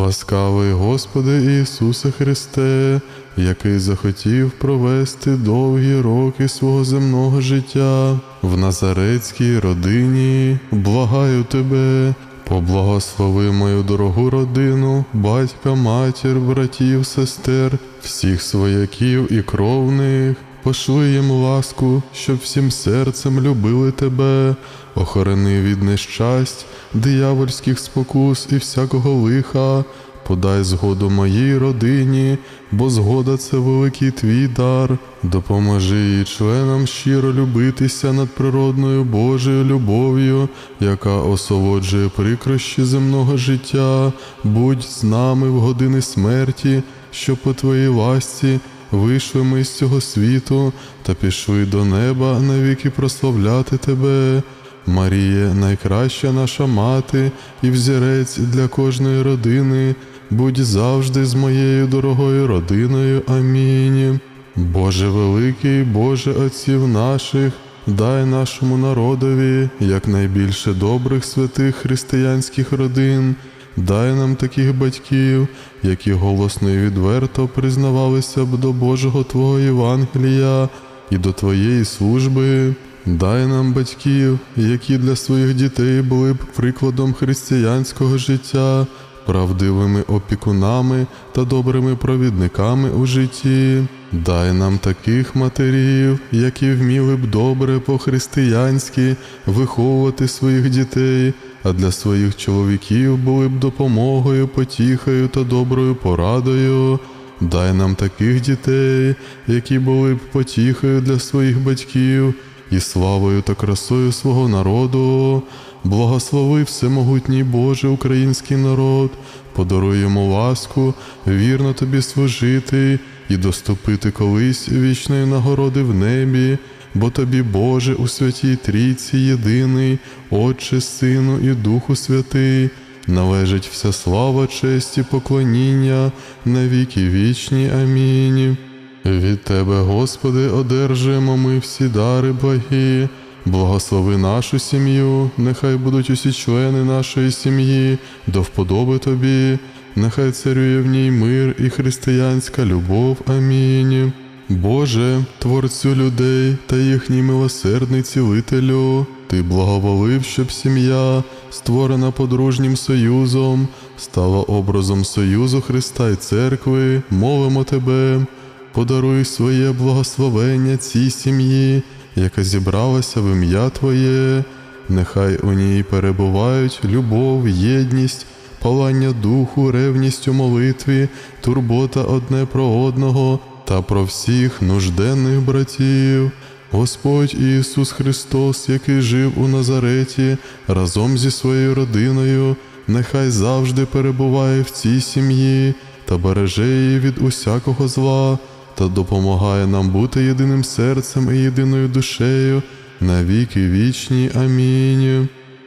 Ласкавий Господи Ісусе Христе, який захотів провести довгі роки свого земного життя в Назарецькій родині, благаю тебе, поблагослови мою дорогу родину, батька, матір, братів, сестер, всіх свояків і кровних. Пошли їм ласку, щоб всім серцем любили тебе, охорони від нещасть, диявольських спокус і всякого лиха, подай згоду моїй родині, бо згода це великий твій дар. Допоможи її членам щиро любитися над природною Божою любов'ю, яка осолоджує прикрощі земного життя. Будь з нами в години смерті, що по твоїй ласці вийшли ми з цього світу та пішли до неба навіки прославляти тебе. Марія, найкраща наша мати і взірець для кожної родини, будь завжди з моєю дорогою родиною. Амінь. Боже великий, Боже Отців наших, дай нашому народові якнайбільше добрих святих християнських родин. Дай нам таких батьків, які голосно і відверто признавалися б до Божого Твого Євангелія і до Твоєї служби. Дай нам батьків, які для своїх дітей були б прикладом християнського життя, правдивими опікунами та добрими провідниками у житті. Дай нам таких матерів, які вміли б добре по-християнськи виховувати своїх дітей, а для своїх чоловіків були б допомогою, потіхою та доброю порадою. Дай нам таких дітей, які були б потіхою для своїх батьків і славою та красою свого народу. Благослови всемогутній Боже український народ, подаруй йому ласку, вірно тобі служити і доступити колись вічної нагороди в небі, бо тобі, Боже, у святій трійці єдиний, Отче, Сину і Духу Святий, належить вся слава, честь і поклоніння на віки вічні. Амінь. Від Тебе, Господи, одержуємо ми всі дари благі. Благослови нашу сім'ю, нехай будуть усі члени нашої сім'ї, до вподоби Тобі, нехай царює в ній мир і християнська любов. Амінь. Боже, Творцю людей та їхній милосердний цілителю, Ти благоволив, щоб сім'я, створена подружнім союзом, стала образом союзу Христа й церкви, молимо Тебе подаруй своє благословення цій сім'ї, яка зібралася в ім'я Твоє, нехай у ній перебувають любов, єдність, палання духу, ревність у молитві, турбота одне про одного та про всіх нужденних братів. Господь Ісус Христос, який жив у Назареті разом зі своєю родиною, нехай завжди перебуває в цій сім'ї та береже її від усякого зла та допомагає нам бути єдиним серцем і єдиною душею на віки вічні. Амінь.